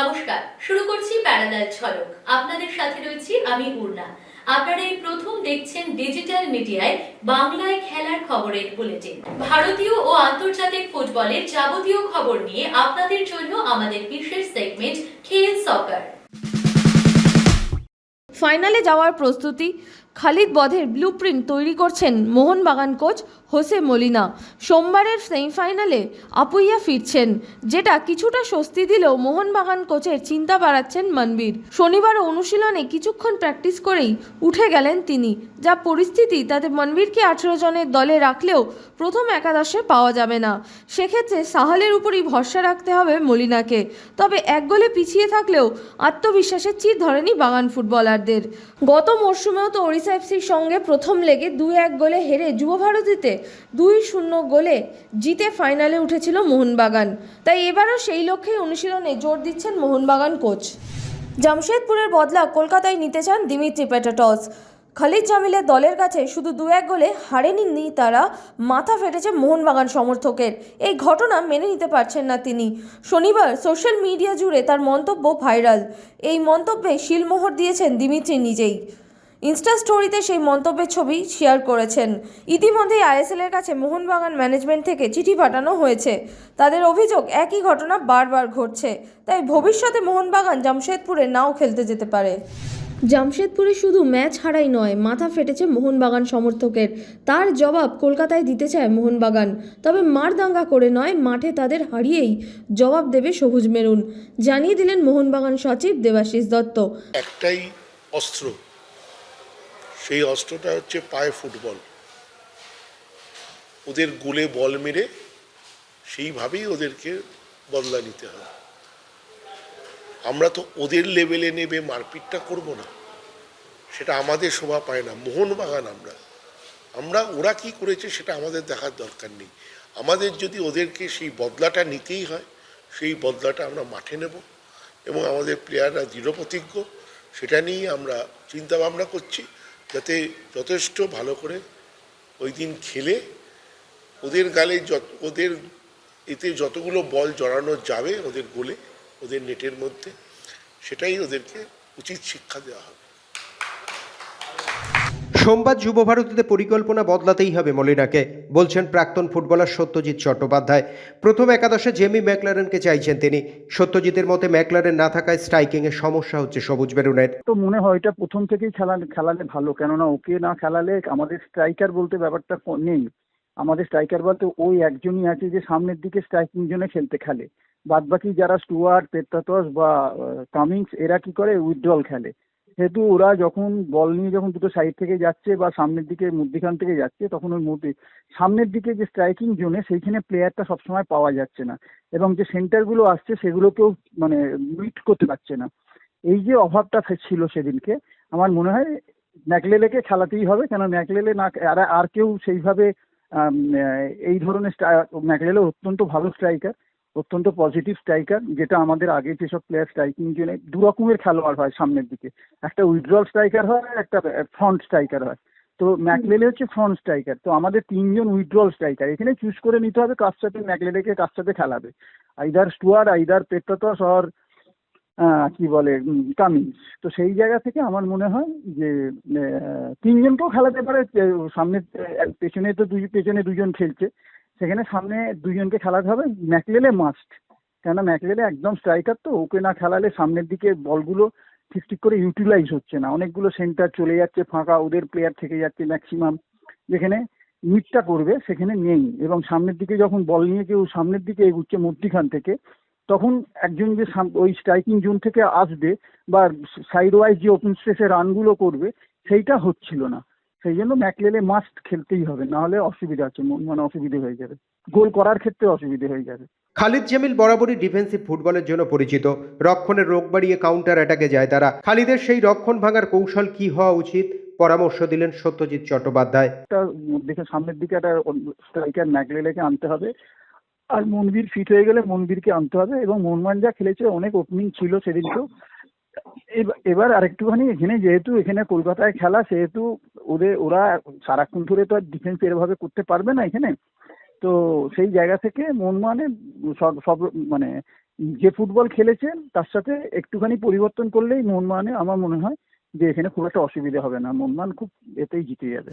নমস্কার, শুরু করছি প্যারালাল ঝলক আপনাদের সাথে রয়েছি আমি পূর্ণা আপনারা এই প্রথম দেখছেন ডিজিটাল মিডিয়ায় বাংলায় খেলার খবরের বুলেটিন। ভারতীয় ও আন্তর্জাতিক ফুটবলের যাবতীয় খবর নিয়ে আপনাদের জন্য আমাদের বিশেষ সেগমেন্ট খেল সকার ফাইনালে যাওয়ার প্রস্তুতি, খালিদ বধের ব্লুপ্রিন্ট তৈরি করছেন মোহনবাগান কোচ হোসে মলিনা, সোমবারের সেমিফাইনালে আপুইয়া ফিরছেন, যেটা কিছুটা স্বস্তি দিলেও মোহনবাগান কোচের চিন্তা বাড়াচ্ছেন মনবীর। শনিবার অনুশীলনে কিছুক্ষণ প্র্যাকটিস করেই উঠে গেলেন তিনি, যা পরিস্থিতি তাতে মনবীরকে আঠেরো জনের দলে রাখলেও প্রথম একাদশে পাওয়া যাবে না। সেক্ষেত্রে সাহালের উপরই ভরসা রাখতে হবে মলিনাকে, তবে এক গোলে পিছিয়ে থাকলেও আত্মবিশ্বাসের চির ধরেনি বাগান ফুটবলারদের। গত মরশুমেও তো ওড়িশা এফসির সঙ্গে প্রথম লেগে দুই এক গোলে হেরে যুব ভারতীতে দুই শূন্য গোলে জিতে ফাইনালে উঠেছিল মোহনবাগান। তাই এবারও সেই লক্ষ্যেই অনুশীলনে জোর দিচ্ছেন মোহনবাগান কোচ। জামশেদপুরের বদলা কলকাতায় নিতে চান দিমিত্রি প্যাটাটস খালিদ জামিলের দলের কাছে শুধু দু এক গোলে হারেননি তারা, মাথা ফেটেছে মোহনবাগান সমর্থকের। এই ঘটনা মেনে নিতে পারছেন না তিনি। শনিবার সোশ্যাল মিডিয়া জুড়ে তার মন্তব্য ভাইরাল। এই মন্তব্যে শিলমোহর দিয়েছেন দিমিত্রি নিজেই। ইনস্টা স্টোরিতে সেই মন্তব্যের ছবি শেয়ার করেছেন। ইতিমধ্যেই আইএসএল এর কাছে মোহনবাগান ম্যানেজমেন্ট থেকে চিঠি পাঠানো হয়েছে। তাদের অভিযোগ একই ঘটনা বারবার ঘটছে। তাই ভবিষ্যতে মোহনবাগান জামশেদপুরে নাও খেলতে যেতে পারে। জামশেদপুরে শুধু ম্যাচ হারাই নয় মাথা ফেটেছে মোহনবাগান সমর্থকের। তার জবাব কলকাতায় দিতে চায় মোহনবাগান। তবে মারদাঙ্গা করে নয় মাঠে তাদের হারিয়েই জবাব দেবে সবুজ মেরুন। জানিয়ে দিলেন মোহনবাগান সচিব দেবাশিস দত্ত। একটাই অস্ত্র সেই অস্ত্রটা হচ্ছে পায়ে ফুটবল। ওদের গোলে বল মেরে সেইভাবেই ওদেরকে বদলা নিতে হবে আমরা তো ওদের লেভেলে নেবে মারপিটটা করব না। সেটা আমাদের শোভা পায় না, মোহনবাগান আমরা। আমরা, ওরা কি করেছে সেটা আমাদের দেখার দরকার নেই। আমাদের যদি ওদেরকে সেই বদলাটা নিতেই হয়, সেই বদলাটা আমরা মাঠে নেব এবং আমাদের প্লেয়াররা দৃঢ়প্রতিজ্ঞ, সেটা নিয়েই আমরা চিন্তা ভাবনা করছি। যাতে যথেষ্ট ভালো করে ওই দিন খেলে ওদের গালে যত, ওদের এতে যতগুলো বল জড়ানো যাবে ওদের গোলে, ওদের নেটের মধ্যে, সেটাই ওদেরকে উচিত শিক্ষা দেওয়া হবে। সোমবার যুব ভারতীতে পরিকল্পনা বদলাতেই হবে মলিনাকে, বলছেন প্রাক্তন ফুটবলার সত্যজিৎ চট্টোপাধ্যায়। প্রথম একাদশে জেমি ম্যাকলারেনকে চাইছেন তিনি। সত্যজিতের মতে ম্যাকলারেন না থাকায় স্ট্রাইকিংয়ে সমস্যা হচ্ছে সবুজ বেরুনের। তো মনে হয় এটা প্রথম থেকেই খেলা খেলালে ভালো, কেননা ওকে না খেলালে আমাদের স্ট্রাইকার বলতে ব্যাপারটা নেই। আমাদের স্ট্রাইকার বলতে ওই একজনই আছে যে সামনের দিকে স্ট্রাইকিং জোনে খেলতে খেলে। বাদ বাকি যারা স্টুয়ার্ট পেত্তাতস বা কামিংস, এরা কি করে? উইথড্রল খেলে। যেহেতু ওরা যখন বল নিয়ে যখন দুটো সাইড থেকে যাচ্ছে বা সামনের দিকে মধ্যিখান থেকে যাচ্ছে, তখন ওই মধ্যে, সামনের দিকে যে স্ট্রাইকিং জোনে সেইখানে প্লেয়ারটা সবসময় পাওয়া যাচ্ছে না এবং যে সেন্টারগুলো আসছে সেগুলোকেও মানে মিট করতে পারছে না। এই যে অভাবটা ছিল সেদিনকে, আমার মনে হয় ম্যাকলেলেকে খেলাতেই হবে কেন ম্যাকলেলে না, আর আর কেউ সেইভাবে এই ধরনের ম্যাকলেলে অত্যন্ত ভালো স্ট্রাইকার অত্যন্ত পজিটিভ স্ট্রাইকার যেটা আমাদের আগে যেসব প্লেয়ার স্ট্রাইকিং জন্য দু রকমের খেলোয়াড় হয় সামনের দিকে। একটা উইথড্রল স্ট্রাইকার হয় আর একটা ফ্রন্ট স্ট্রাইকার হয়। তো ম্যাকলেলে হচ্ছে ফ্রন্ট স্ট্রাইকার তো আমাদের তিনজন উইথড্রল স্ট্রাইকার এখানে চুজ করে নিতে হবে কার সাথে ম্যাকলেলেকে কার সাথে খেলাবে। Either Stewart either Petratos or কি বলে কামিংস তো সেই জায়গা থেকে আমার মনে হয় যে তিনজনকেও খেলাতে পারে সামনে পেছনে তো দুই, পেছনে দুজন খেলছে। সেখানে সামনে দুজনকে খেলাতে হবে। ম্যাকলেলে মাস্ট কেননা ম্যাকলেলে একদম স্ট্রাইকার তো, ওকে না খেলালে সামনের দিকে বলগুলো ঠিক ঠিক করে ইউটিলাইজ হচ্ছে না। অনেকগুলো সেন্টার চলে যাচ্ছে ফাঁকা, ওদের প্লেয়ার থেকে যাচ্ছে ম্যাক্সিমাম যেখানে মিটটা করবে, সেখানে নেই। এবং সামনের দিকে যখন বল নিয়ে কেউ সামনের দিকে এগুচ্ছে মধ্যিখান থেকে, তখন একজন যে ওই স্ট্রাইকিং জোন থেকে আসবে বা সাইড ওয়াইজ যে ওপেন স্পেসে রানগুলো করবে, সেইটা হচ্ছিল না। সেই জন্য ম্যাকলেলে মাস্ট খেলতেই হবে না হলে অসুবিধা আছে মন- অসুবিধে হয়ে যাবে। গোল করার ক্ষেত্রে অসুবিধে হয়ে যাবে। খালিদ জামিল বরাবরই ডিফেন্সিভ ফুটবলের জন্য পরিচিত। রক্ষণের রোগ বাড়িয়ে কাউন্টার অ্যাটাকে যায় তারা। খালিদের সেই রক্ষণ ভাঙার কৌশল কি হওয়া উচিত? পরামর্শ দিলেন সত্যজিৎ চট্টোপাধ্যায়। দেখে সামনের দিকে একটা স্ট্রাইকার ম্যাকলেলেকে আনতে হবে। আর মনবীর ফিট হয়ে গেলে মনবীরকে আনতে হবে এবং মনমান যা খেলেছে অনেক ওপেনিং ছিল সেদিনকেও। এব- এবার আরেকটুখানি এখানে যেহেতু এখানে কলকাতায় খেলা, সেহেতু ওদের ওরা সারাক্ষণ ধরে তো আর ডিফেন্স এরভাবে করতে পারবে না এখানে। তো সেই জায়গা থেকে মানে সব সব মানে যে ফুটবল খেলেছেন তার সাথে একটুখানি পরিবর্তন করলেই মোহনবাগানে আমার মনে হয় যে এখানে খুব একটা অসুবিধা হবে না। মোহনবাগান খুব এতেই জিতে যাবে।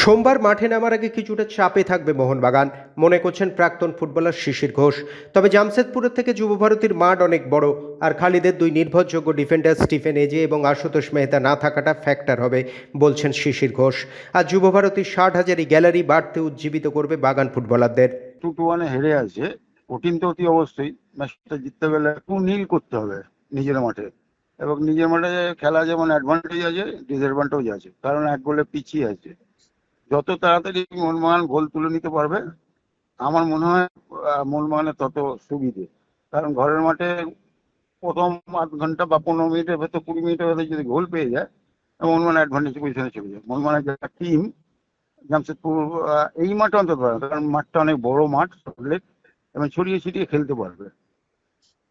সোমবার মাঠে নামার আগে কিছুটা চাপে থাকবে মোহনবাগান। মনে করছেন প্রাক্তন ফুটবলার শিশির ঘোষ। তবে জামশেদপুরের থেকে যুবভারতীর মাঠ অনেক বড়। আর খালিদের দুই নির্ভরযোগ্য ডিফেন্ডার স্টিফেন এজে এবং আশুতোষ মেহতা না থাকাটা ফ্যাক্টর হবে, বলছেন শিশির ঘোষ। আর যুবভারতীর ষাট হাজারি গ্যালারি বাড়তে উজ্জীবিত করবে বাগান ফুটবলারদের। টু টু ওয়ানে হেরে আছে। কঠিন তো অতি অবশ্যই। ম্যাচটা জিততে গেলে টু নীল করতে হবে নিজের মাঠে। এবং নিজের মাঠে খেলা যেমন অ্যাডভান্টেজ আছে ডিসঅ্যাডভান্টেজ আছে। কারণ এক গোলে পিছিয়ে আছে। যত তাড়াতাড়ি মোহনবাগান গোল তুলে নিতে পারবে আমার মনে হয় মোহনবাগানের তত সুবিধে। কারণ ঘরের মাঠে প্রথম আধ ঘণ্টা বা পনেরো মিনিটের ভেতর কুড়ি মিনিটের ভেতর যদি গোল পেয়ে যায় মোহনবাগান অ্যাডভান্টেজ পজিশনে চলে যায়। মোহনবাগানের যারা টিম জামশেদপুর এই মাঠে অন্তত পারে কারণ মাঠটা অনেক বড় মাঠ সল্টলেক এবং ছড়িয়ে ছিটিয়ে খেলতে পারবে।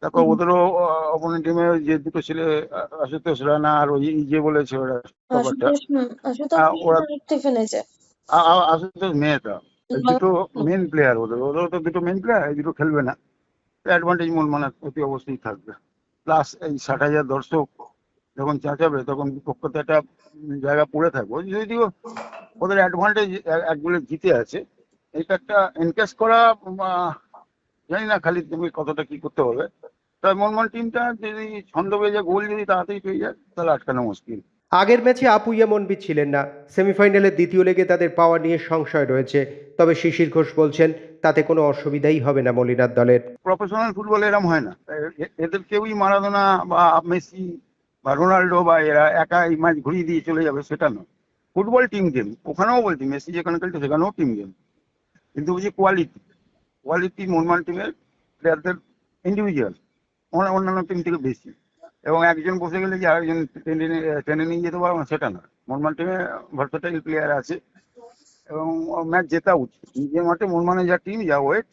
তারপর ওদেরও অপোনেন্ট টিমে যে দুটো ছেলে আশুতোষ রানা আর ওই যে বলেছে ওরা ওরা- আশুতোষ মেয়েটা দুটো মেন প্লেয়ার ওদের। ওদের তো দুটো মেন প্লেয়ার এই দুটো খেলবে না। অ্যাডভান্টেজ মন মানে অতি অবশ্যই থাকবে। প্লাস এই ষাট হাজার দর্শক যখন চেঁচাবে তখন বিপক্ষতে একটা জায়গা পড়ে থাকবে। যদিও ওদের অ্যাডভান্টেজ এক বলে জিতে আছে। এটা একটা এনকেস করা জানি না খালি তুমি কতটা কি করতে হবে। তবে মনমন টিমটা যদি ছন্দ পেয়ে যায় গোল যদি তাড়াতাড়ি পেয়ে যায় তাহলে আটকানো মুশকিল। আগের ম্যাচে আপুইয়া মনবিত ছিলেন না। সেমিফাইনালের দ্বিতীয় লেগে তাদের পাওয়া নিয়ে সংশয় রয়েছে। তবে শিশির ঘোষ বলছেন, তাতে কোনো অসুবিধাই হবে না মলিনার দলের। প্রফেশনাল ফুটবল এরম হয় না। এদের কেউই মারাদোনা বা মেসি বা রোনাল্ডো বা এরা একা এই ম্যাচ ঘুরিয়ে দিয়ে চলে যাবে, সেটা নয়। ফুটবল টিম গেম, ওখানেও বলছি, মেসি যেখানে খেলছে সেখানেও টিম গেম। কিন্তু বলছি কোয়ালিটি কোয়ালিটি মোহনবাগান টিমের প্লেয়ারদের ইন্ডিভিজুয়াল অন্যান্য টিম থেকে বেশি। এবং একজন বসে গেলে যে আরেকজন টেনে নিয়ে- যেতে পারব না, সেটা না। মনমান টিমে ভার্সেটাইল প্লেয়ার আছে। এবং ম্যাচ জেতা উচিত। নিজের মাঠে মোহনবাগানের যা টিম যা ওয়েট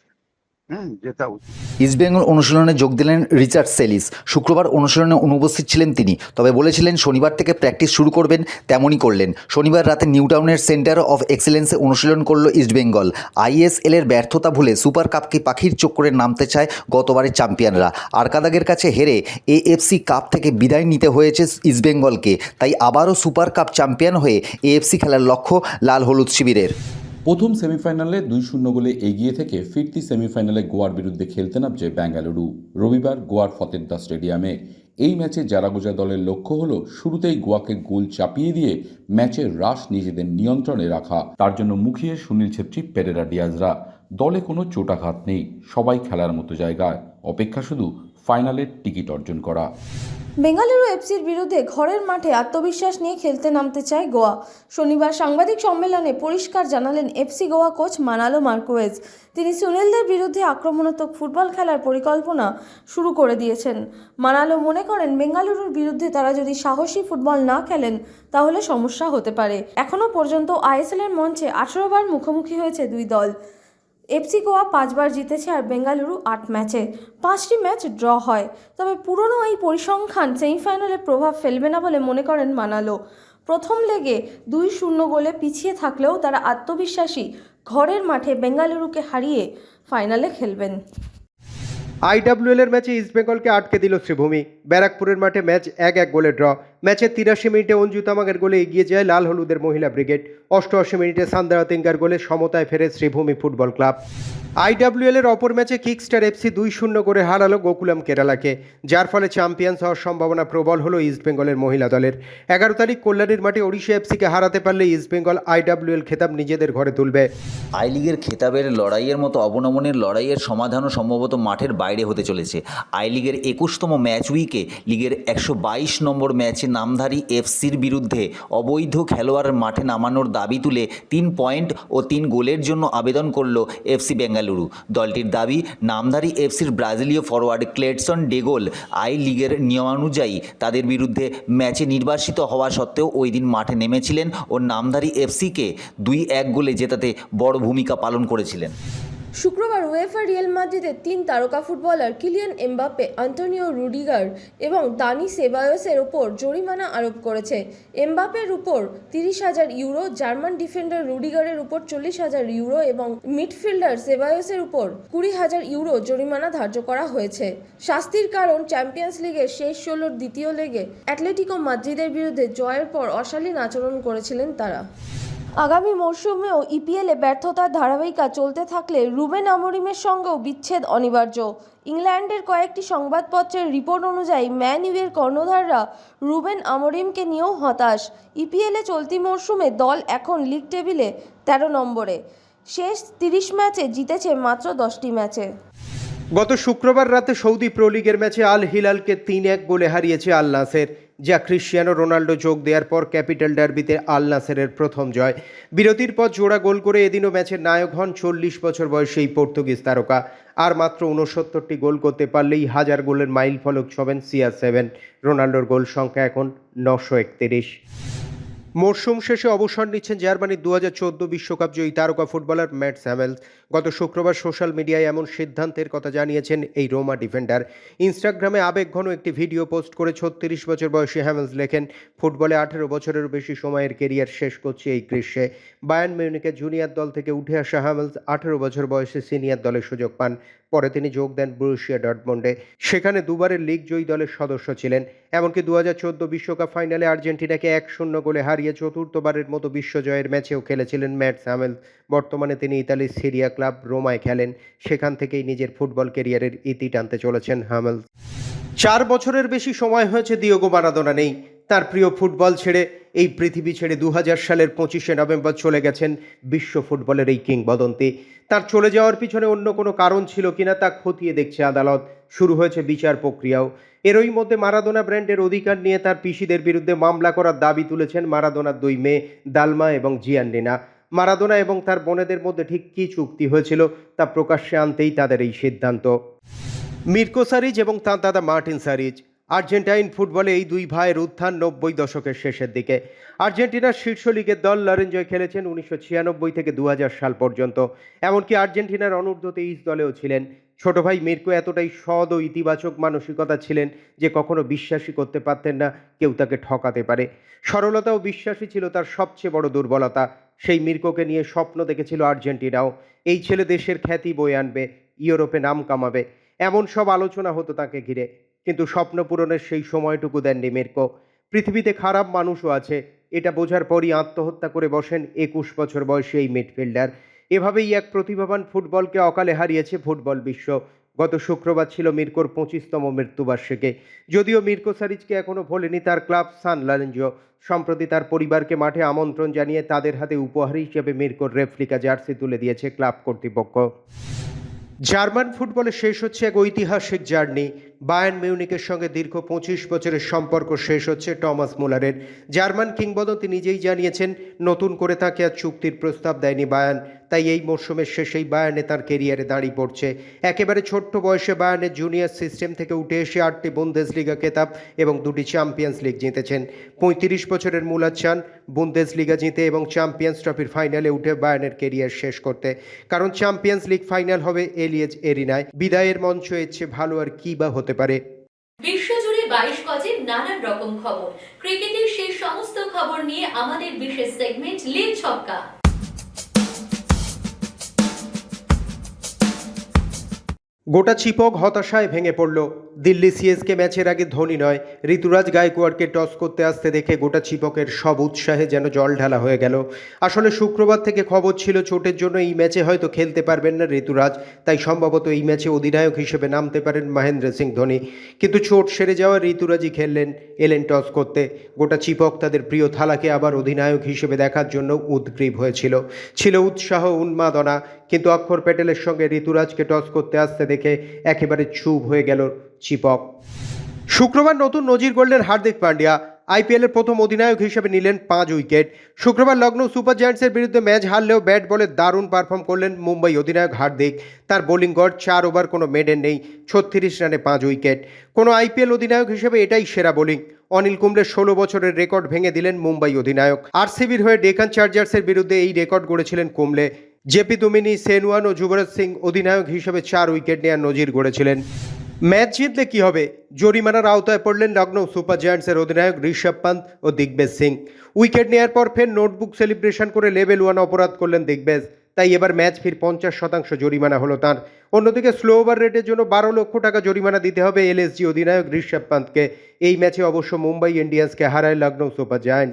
হুম, জেতা উচিত। ইস্টবেঙ্গল অনুশীলনে যোগ দিলেন রিচার্ড সেলিস। শুক্রবার অনুশীলনে অনুপস্থিত ছিলেন তিনি। তবে বলেছিলেন, শনিবার থেকে প্র্যাকটিস শুরু করবেন, তেমনই করলেন। শনিবার রাতে নিউটাউনের সেন্টার অফ এক্সেলেন্সে অনুশীলন করল ইস্টবেঙ্গল আইএসএল এর ব্যর্থতা ভুলে সুপার কাপকে পাখির চক্করে নামতে চায় গতবারের চ্যাম্পিয়নরা। আরকাদাগের কাছে হেরে এএফসি কাপ থেকে বিদায় নিতে হয়েছে ইস্টবেঙ্গলকে তাই আবারও সুপার কাপ চ্যাম্পিয়ন হয়ে এএফসি খেলার লক্ষ্য লাল হলুদ শিবিরের। প্রথম সেমিফাইনালে দুই শূন্য গোলে এগিয়ে থেকে ফিরতি সেমিফাইনালে গোয়ার বিরুদ্ধে খেলতে নামছে বেঙ্গালুরু রবিবার গোয়ার ফতেদ্দা স্টেডিয়ামে। এই ম্যাচে জারাগোজা দলের লক্ষ্য হল শুরুতেই গোয়াকে গোল চাপিয়ে দিয়ে ম্যাচের রাশ নিজেদের নিয়ন্ত্রণে রাখা। তার জন্য মুখিয়ে সুনীল ছেত্রী, পেরেরা ডিয়াজরা। দলে কোনো চোটাঘাত নেই। সবাই খেলার মতো জায়গায়। অপেক্ষা শুধু ফাইনালের টিকিট অর্জন করা। বেঙ্গালুরু এফসির বিরুদ্ধে ঘরের মাঠে আত্মবিশ্বাস নিয়ে খেলতে নামতে চায় গোয়া। শনিবার সাংবাদিক সম্মেলনে পরিষ্কার জানালেন FC Goa coach Manolo Marquez. তিনি সুনীলদের বিরুদ্ধে আক্রমণাত্মক ফুটবল খেলার পরিকল্পনা শুরু করে দিয়েছেন। মানালো মনে করেন, বেঙ্গালুরুর বিরুদ্ধে তারা যদি সাহসী ফুটবল না খেলেন, তাহলে সমস্যা হতে পারে। এখনও পর্যন্ত আইএসএলের মঞ্চে আঠারো বার মুখোমুখি হয়েছে দুই দল। এফসি গোয়া পাঁচবার জিতেছে আর বেঙ্গালুরু আট ম্যাচে। পাঁচটি ম্যাচ ড্র হয়। তবে পুরনো এই পরিসংখ্যান সেমিফাইনালে প্রভাব ফেলবে না বলে মনে করেন মানালো। প্রথম লেগে দুই শূন্য গোলে পিছিয়ে থাকলেও তারা আত্মবিশ্বাসী ঘরের মাঠে বেঙ্গালুরুকে হারিয়ে ফাইনালে খেলবেন। আইডাব্লিউএল এর ম্যাচে ইস্টবেঙ্গলকে আটকে দিল শ্রীভূমি। ব্যারাকপুরের মাঠে ম্যাচ এক এক গোলে ড্র। ম্যাচের তিরাশি মিনিটে অঞ্জু তামাকের গোলে এগিয়ে যায় লাল হলুদের মহিলা ব্রিগেড। অষ্টআশি মিনিটে সান্দারা তিঙ্গার গোলে সমতায় ফেরে শ্রীভূমি ফুটবল ক্লাব। আইডাব্লিউএল এর অপর ম্যাচে কিকস্টার এফসি দুই শূন্য করে হারালো গোকুলাম কেরালাকে, যার ফলে চ্যাম্পিয়ন্স হওয়ার সম্ভাবনা প্রবল হলো ইস্টবেঙ্গলের মহিলা দলের। এগারো তারিখ কল্যাণীর মাঠে ওড়িশা এফসিকে হারাতে পারলে ইস্টবেঙ্গল আইডাব্লিউএল খেতাব নিজেদের ঘরে তুলবে। আই লিগের খেতাবের লড়াইয়ের মতো অবনমনের লড়াইয়ের সমাধানও সম্ভবত মাঠের বাইরে হতে চলেছে। আই লিগের একুশতম ম্যাচ উইকে লিগের একশো বাইশ নম্বর ম্যাচে নামধারী এফসির বিরুদ্ধে অবৈধ খেলোয়াড় মাঠে নামানোর দাবি তুলে তিন পয়েন্ট ও তিন গোলের জন্য আবেদন করল এফসি বেঙ্গালুরু। দলটির দাবি, নামধারী এফসির ব্রাজিলীয় ফরোয়ার্ড ক্লেটসন ডেগোল আই লিগের নিয়মানুযায়ী তাদের বিরুদ্ধে ম্যাচে নির্বাসিত হওয়া সত্ত্বেও ওই দিন মাঠে নেমেছিলেন ও নামধারী এফসিকে দুই এক গোলে জেতাতে বড় ভূমিকা পালন করেছিলেন। শুক্রবার ওয়েফা রিয়েল মাদ্রিদের তিন তারকা footballer Kylian Mbappe Antonio Rudiger এবং দানি সেবায়োসের ওপর জরিমানা আরোপ করেছে। এমবাপ্পের উপর তিরিশ হাজার ইউরো, জার্মান ডিফেন্ডার রুডিগারের উপর চল্লিশ হাজার ইউরো এবং মিডফিল্ডার সেবায়োসের উপর কুড়ি হাজার ইউরো জরিমানা ধার্য করা হয়েছে। শাস্তির কারণ চ্যাম্পিয়ন্স লিগের শেষ ষোলোর দ্বিতীয় লেগে অ্যাটলেটিকো মাদ্রিদের বিরুদ্ধে জয়ের পর অশালীন আচরণ করেছিলেন তারা। আগামী মরশুমেও ইপিএলে ব্যর্থতার ধারাবাহিকা চলতে থাকলে রুবেন আমরিমের সঙ্গেও বিচ্ছেদ অনিবার্য। ইংল্যান্ডের কয়েকটি সংবাদপত্রের রিপোর্ট অনুযায়ী ম্যান ইউয়ের কর্ণধাররা রুবেন আমরিমকে নিয়েও হতাশ। ইপিএলে চলতি মরশুমে দল এখন লিগ টেবিলে তেরো নম্বরে। শেষ তিরিশ ম্যাচে জিতেছে মাত্র দশটি ম্যাচে। গত শুক্রবার রাতে সৌদি প্রো লিগের ম্যাচে আল হিলালকে তিন এক গোলে হারিয়েছে আল নাসের যা ক্রিশ্চিয়ানো রোনাল্ডো যোগ দেওয়ার পর ক্যাপিটাল ডার্বিতে আল নাসেরের প্রথম জয়। বিরতির পর জোড়া গোল করে এদিনও ম্যাচের নায়ক হন চল্লিশ বছর বয়সী এই পর্তুগিজ তারকা। আর মাত্র উনসত্তরটি গোল করতে পারলেই হাজার গোলের মাইল ফলক ছবেন সিআর সেভেন। রোনাল্ডোর গোল সংখ্যা এখন নশো একত্রিশ। মরশুম শেষে অবসর নিচ্ছেন জার্মানির দু হাজার চোদ্দ বিশ্বকাপ জয়ী তারকা ফুটবলার ম্যাট স্যামেলস গত শুক্রবার সোশ্যাল মিডিয়ায় এমন সিদ্ধান্তের কথা জানিয়েছেন এই রোমা ডিফেন্ডার। ইনস্টাগ্রামে আবেগঘন একটি ভিডিও পোস্ট করে ছত্রিশ বছর বয়সী হ্যামেলস লেখেন, ফুটবলে আঠেরো বছরের বেশি সময়ের কেরিয়ার শেষ করছে এই গ্রীষ্মে। বায়ান মিউনিকের জুনিয়র দল থেকে উঠে আসা হ্যামেলস আঠেরো বছর বয়সে সিনিয়র দলের সুযোগ পান। পরে তিনি যোগ দেন ব্রুশিয়া ডটমন্ডে সেখানে দুবারের লিগ জয়ী দলের সদস্য ছিলেন। এমনকি দু হাজার চোদ্দ বিশ্বকাপ ফাইনালে আর্জেন্টিনাকে এক শূন্য গোলে হারিয়ে চতুর্থবারের মতো বিশ্বজয়ের ম্যাচেও খেলেছিলেন ম্যাট স্যামেল বর্তমানে তিনি ইতালির সিরিয়া ক্লাব রোমায় খেলেন। সেখান থেকেই নিজের ফুটবল কেরিয়ারের ইতি টানতে চলেছেন হামেল চার বছরের বেশি সময় হয়েছে দিওগো মারাদোনা নেই। তার প্রিয় ফুটবল ছেড়ে এই পৃথিবী ছেড়ে দু সালের পঁচিশে নভেম্বর চলে গেছেন বিশ্ব ফুটবলের এই কিংবদন্তি। তার চলে যাওয়ার পিছনে অন্য কোনো কারণ ছিল কিনা তা খতিয়ে দেখছে আদালত। শুরু হয়েছে বিচার প্রক্রিয়াও। এরই মধ্যে মারাদোনা ব্র্যান্ডের অধিকার নিয়ে তার পিসিদের বিরুদ্ধে মামলা করার দাবি তুলেছেন মারাদোনার দুই মেয়ে, দালমা এবং জিয়ান্ডিনা। মারাদোনা এবং তার বোনেদের মধ্যে ঠিক কী চুক্তি হয়েছিল তা প্রকাশ্যে আনতেই তাদের এই সিদ্ধান্ত। মির্কো সারিজ এবং তাঁর দাদা মার্টিন সারিজ আর্জেন্টাইন ফুটবলে এই দুই ভাইয়ের উত্থান নব্বই দশকের শেষের দিকে। আর্জেন্টিনার শীর্ষ লিগের দল লরেঞ্জয় খেলেছেন উনিশশো ছিয়ানব্বই থেকে দু হাজার সাল পর্যন্ত। এমনকি আর্জেন্টিনার অনূর্ধ্ব তেইশ দলেও ছিলেন। ছোট ভাই মির্কো এতটাই সদ ও ইতিবাচক মানসিকতা ছিলেন যে কখনো বিশ্বাসই করতে পারতেন না, কেউ তাকে ঠকাতে পারে। সরলতা ও বিশ্বাসী ছিল তার সবচেয়ে বড় দুর্বলতা। সেই মির্কোকে নিয়ে স্বপ্ন দেখেছিল আর্জেন্টিনাও। এই ছেলে দেশের খ্যাতি বয়ে আনবে, ইউরোপে নাম কামাবে। এমন সব আলোচনা হতো তাকে ঘিরে। কিন্তু স্বপ্ন পূরণের সেই সময়টুকু দেননি মির্কো পৃথিবীতে খারাপ মানুষও আছে। এটা বোঝার পরই আত্মহত্যা করে বসেন একুশ বছর বয়সী এই মিডফিল্ডার। এভাবেই এক প্রতিভাবান ফুটবলকে অকালে হারিয়েছে ফুটবল বিশ্ব। গত শুক্রবার ছিল মির্কোর পঁচিশতম মৃত্যুবার্ষিকী। যদিও মির্কো সারিজকে এখনও ভোলেনি, তার ক্লাব সান লারেঞ্জো। সম্প্রতি তার পরিবারকে মাঠে আমন্ত্রণ জানিয়ে তাদের হাতে উপহার হিসেবে মির্কোর রেফ্লিকা জার্সি তুলে দিয়েছে ক্লাব কর্তৃপক্ষ। জার্মান ফুটবলে শেষ হচ্ছে এক ঐতিহাসিক জার্নি। বায়ার্ন মিউনিকের সঙ্গে দীর্ঘ পঁচিশ বছরের সম্পর্ক শেষ হচ্ছে টমাস মুলারের। জার্মান কিংবদন্তি নিজেই জানিয়েছেন, নতুন করে তাকে আর চুক্তির প্রস্তাব দেয়নি বায়ান তাই এই মরশুমের শেষেই বায়ানে তার কেরিয়ারে দাঁড়িয়ে পড়ছে। একেবারে ছোট্ট বয়সে বায়ানের জুনিয়র সিস্টেম থেকে উঠে এসে আটটি বুন্দেজ লিগা খেতাব এবং দুটি চ্যাম্পিয়ন্স লিগ জিতেছেন। পঁয়ত্রিশ বছরের মুলার চান বুন্দেজ লিগা জিতে এবং চ্যাম্পিয়ন্স ট্রফির ফাইনালে উঠে বায়ানের কেরিয়ার শেষ করতে। কারণ চ্যাম্পিয়ন্স লিগ ফাইনাল হবে এলিয়েজ এরিনায়। বিদায়ের মঞ্চ চেয়ে ভালো আর কী বা হতে পারে। বিশ্বজুড়ে বাইশ গজের নানান রকম খবর। ক্রিকেটের সেই সমস্ত খবর নিয়ে আমাদের বিশেষ সেগমেন্ট লিগ ছক্কা। গোটা চিপক হতাশায় ভেঙে পড়ল। দিল্লি সিএসকে ম্যাচের আগে ধোনি নয়। ঋতুরাজ গায়কোয়াড়কে টস করতে আসতে দেখে গোটা চিপকের সব উৎসাহে যেন জল ঢালা হয়ে গেল। আসলে শুক্রবার থেকে খবর ছিল চোটের জন্য এই ম্যাচে হয়তো খেলতে পারবেন না ঋতুরাজ। তাই সম্ভবত এই ম্যাচে অধিনায়ক হিসেবে নামতে পারেন মহেন্দ্র সিং ধোনি। কিন্তু চোট সেরে যাওয়া ঋতুরাজই খেললেন, এলেন টস করতে। গোটা চিপক তাদের প্রিয় থালাকে আবার অধিনায়ক হিসেবে দেখার জন্য উদ্গ্রীব হয়েছিল। ছিল উৎসাহ, উন্মাদনা কিন্তু অক্ষর প্যাটেলের সঙ্গে ঋতুরাজকে টস করতে আসতে দেখে একেবারে চুপ হয়ে গেল চিপক। শুক্রবার নতুন নজির গড়লেন হার্দিক পান্ডিয়া। আইপিএলের প্রথম অধিনায়ক হিসেবে নিলেন পাঁচ উইকেট। শুক্রবার লখনৌ সুপার জায়ান্টসের বিরুদ্ধে ম্যাচ হারলেও ব্যাট বলে দারুণ পারফর্ম করলেন মুম্বাই অধিনায়ক হার্দিক। তার বোলিং গড় চার ওভার কোনো মেডেন নেই, ছত্রিশ রানে পাঁচ উইকেট। কোনো আইপিএল অধিনায়ক হিসেবে এটাই সেরা বোলিং। অনিল কুম্বলের ষোলো বছরের রেকর্ড ভেঙে দিলেন মুম্বাই অধিনায়ক। আরসিবির হয়ে ডেকান চার্জার্সের বিরুদ্ধে এই রেকর্ড গড়েছিলেন কুম্বলে। জেপি তুমিনি সেনওয়ান ও যুবরাজ সিং অধিনায়ক হিসেবে চার উইকেট নেওয়ার নজির গড়েছিলেন। ম্যাচ জিতলে কি হবে? জরিমানার আওতায় পড়লেন লখনৌ সুপার জায়ান্টসের অধিনায়ক ঋষভ পান্ত ও দিগ্বেজ সিং। উইকেট নেওয়ার পর ফের নোটবুক সেলিব্রেশন করে লেভেল ওয়ান অপরাধ করলেন দিগ্বেজ। তাই এবার ম্যাচ ফির পঞ্চাশ শতাংশ জরিমানা হলো তার। অন্যদিকে স্লো ওভার রেটের জন্য বারো লক্ষ টাকা জরিমানা দিতে হবে এলএসজি অধিনায়ক ঋষভ পান্তকে এই ম্যাচে অবশ্য মুম্বাই ইন্ডিয়ান্সকে হারায় লখনৌ সুপার জায়ান্ট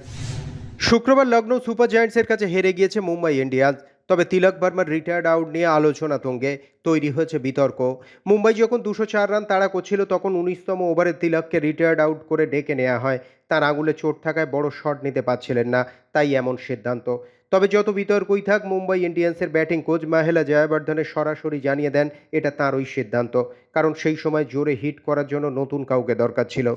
শুক্রবার লখনৌ সুপার জায়ান্টসের কাছে হেরে গিয়েছে মুম্বাই ইন্ডিয়ান্স। তবে তিলক বর্মার রিটায়ার্ড আউট নিয়ে আলোচনা তুঙ্গে। তৈরি হয়েছে বিতর্ক। মুম্বাই যখন দুশো চার রান তাড়া করছিল, তখন উনিশতম ওভারে তিলককে রিটায়ার্ড আউট করে ডেকে নেওয়া হয়। তার আঙুলে চোট থাকায় বড় শট নিতে পারছিলেন না, তাই এমন সিদ্ধান্ত। তবে যত বিতর্কই থাক, মুম্বাই ইন্ডিয়ান্সের ব্যাটিং কোচ মাহেলা জয়াবর্ধনের সরাসরি জানিয়ে দেন, এটা তাঁরই সিদ্ধান্ত। কারণ সেই সময় জোরে হিট করার জন্য নতুন কাউকে দরকার ছিল।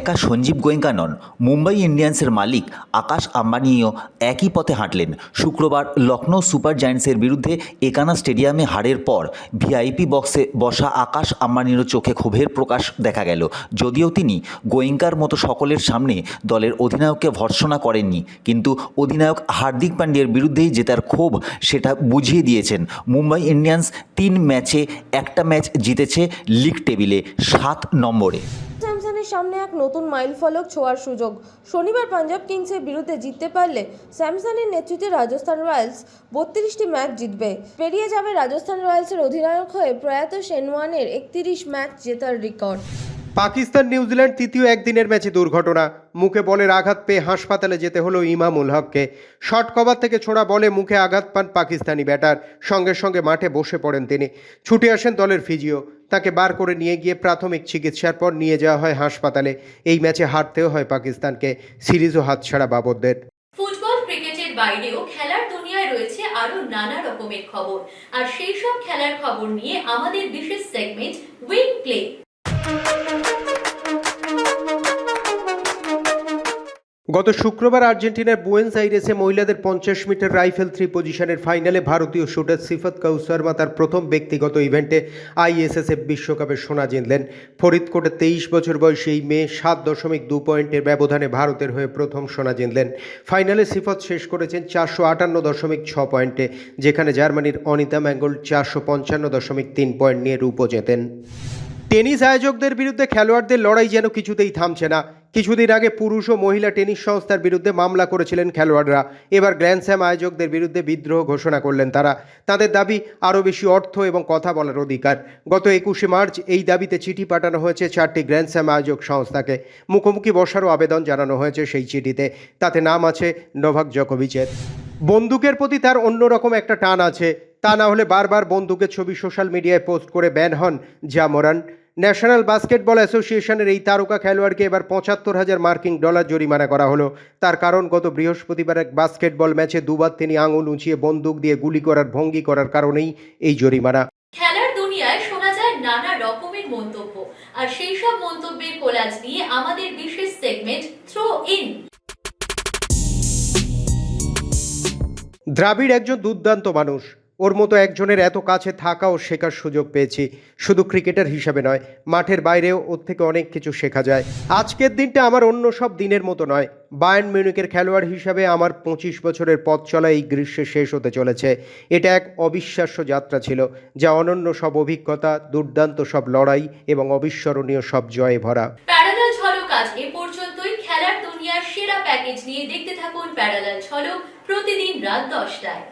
একা সঞ্জীব গোয়েঙ্কা নন, মুম্বাই ইন্ডিয়ান্সের মালিক আকাশ আম্বানিও একই পথে হাঁটলেন। শুক্রবার লখনৌ সুপার জায়ান্টসের বিরুদ্ধে একানা স্টেডিয়ামে হারের পর ভিআইপি বক্সে বসা আকাশ আম্বানিরও চোখে ক্ষোভের প্রকাশ দেখা গেল। যদিও তিনি গোয়েঙ্কার মতো সকলের সামনে দলের অধিনায়ককে ভর্সনা করেননি, কিন্তু অধিনায়ক হার্দিক পান্ডিয়ার বিরুদ্ধেই জেতার ক্ষোভ সেটা বুঝিয়ে দিয়েছেন। মুম্বাই ইন্ডিয়ান্স তিন ম্যাচে একটা ম্যাচ জিতেছে লিগ টেবিলে সাত নম্বরে। স্যামসনের সামনে এক নতুন মাইল ফলক ছোঁয়ার সুযোগ। শনিবার পাঞ্জাব কিংসের বিরুদ্ধে জিততে পারলে স্যামসনের নেতৃত্বে রাজস্থান রয়্যালস বত্রিশটি ম্যাচ জিতবে। পেরিয়ে যাবে রাজস্থান রয়্যালসের অধিনায়ক হয়ে প্রয়াত সেনওয়ানের একত্রিশ ম্যাচ জেতার রেকর্ড পাকিস্তান নিউজিল্যান্ড তৃতীয় একদিনের ম্যাচে দুর্ঘটনা। মুখে বলের আঘাত পেয়ে হাসপাতালে যেতে হলো ইমামুল হককে। শর্ট কভার থেকে ছোড়া বলে মুখে আঘাত পান পাকিস্তানি ব্যাটার। সঙ্গে সঙ্গে মাঠে বসে পড়েন তিনি। ছুটে আসেন দলের ফিজিও। তাকে বার করে নিয়ে গিয়ে প্রাথমিক চিকিৎসার পর নিয়ে যাওয়া হয় হাসপাতালে। এই ম্যাচে হারতেও হয় পাকিস্তানকে। সিরিজও হাতছাড়া বাবরদের। ফুটবল, ক্রিকেটের বাইরেও খেলার দুনিয়ায় রয়েছে আরও নানা রকমের খবর। আর সেই সব খেলার খবর নিয়ে আমাদের বিশেষ সেগমেন্ট উইক প্লে গত শুক্রবার আর্জেন্টিনার বুয়েন্স আইরেসে মহিলাদের পঞ্চাশ মিটার রাইফেল থ্রি পজিশনের ফাইনালে ভারতীয় শুটার সিফত কাউসারমা তার প্রথম ব্যক্তিগত ইভেন্টে আইএসএসএফ বিশ্বকাপে সোনা জিনলেন। ফরিদকোটে তেইশ বছর বয়সী এই মেয়ে সাত দশমিক দু পয়েন্টের ব্যবধানে ভারতের হয়ে প্রথম সোনা জিনলেন। ফাইনালে সিফত শেষ করেছেন চারশো আটান্ন দশমিক ছ পয়েন্টে, যেখানে জার্মানির অনিতা ম্যাঙ্গল চারশো পঞ্চান্ন দশমিক তিন পয়েন্ট নিয়ে রূপও জেতেন। টেনিস আয়োজকদের বিরুদ্ধে খেলোয়াড়দের লড়াই যেন কিছুতেই থামছে না কিছুদিন আগে পুরুষ ও মহিলা টেনিস সংস্থার বিরুদ্ধে মামলা করেছিলেন খেলোয়াড়রা। এবার গ্র্যান্ডস্যাম আয়োজকদের বিরুদ্ধে বিদ্রোহ ঘোষণা করলেন তারা। তাদের দাবি, আরও বেশি অর্থ এবং কথা বলার অধিকার। গত একুশে মার্চ এই দাবিতে চিঠি পাঠানো হয়েছে চারটি গ্র্যান্ডস্যাম আয়োজক সংস্থাকে। মুখোমুখি বসারও আবেদন জানানো হয়েছে সেই চিঠিতে। তাতে নাম আছে নোভাক জকোভিচের। বন্দুকের প্রতি তার অন্যরকম একটা টান আছে। তা না হলে বারবার বন্দুকের ছবি সোশ্যাল মিডিয়ায় পোস্ট করে ব্যান হন যা মোরান ন্যাশনাল বাস্কেটবল অ্যাসোসিয়েশনের এই তারকা খেলোয়াড়কে এবার পঁচাত্তর হাজার মার্কিং ডলার জরিমানা করা হলো। তার কারণ গত বৃহস্পতিবার এক বাস্কেটবল ম্যাচে দুবার তিনি আঙুল উঁচিয়ে বন্দুক দিয়ে গুলি করার ভঙ্গি করার কারণেই এই জরিমানা। খেলার দুনিয়ায় শোনা যায় নানা রকমের মন্তব্য। আর সেই সব মন্তব্যের কোলাজ নিয়ে আমাদের বিশেষ সেগমেন্ট থ্রো ইন দ্রাবিড় একজন দুর্দান্ত মানুষ। ওর মতো একজনের এত কাছে থাকা ও শেখার সুযোগ পেয়েছি। শুধু ক্রিকেটার হিসাবে নয়, মাঠের বাইরেও ওর থেকে অনেক কিছু শেখা যায়। আজকের দিনটা আমার অন্য সব দিনের মতো নয়। বায়ার্ন মিউনিকের খেলোয়াড় হিসাবে আমার পঁচিশ বছরের পথ চলা এই গ্রীষ্মে শেষ হতে চলেছে। এটা এক অবিশ্বাস্য যাত্রা ছিল, যা অনন্য সব অভিজ্ঞতা, দুর্দান্ত সব লড়াই এবং অবিস্মরণীয় সব জয়ে ভরা। এ পর্যন্তই। খেলার দুনিয়ার সেরা প্যাকেজ নিয়ে দেখতে থাকুন প্যারালাল ঝলক প্রতিদিন রাত দশটায়।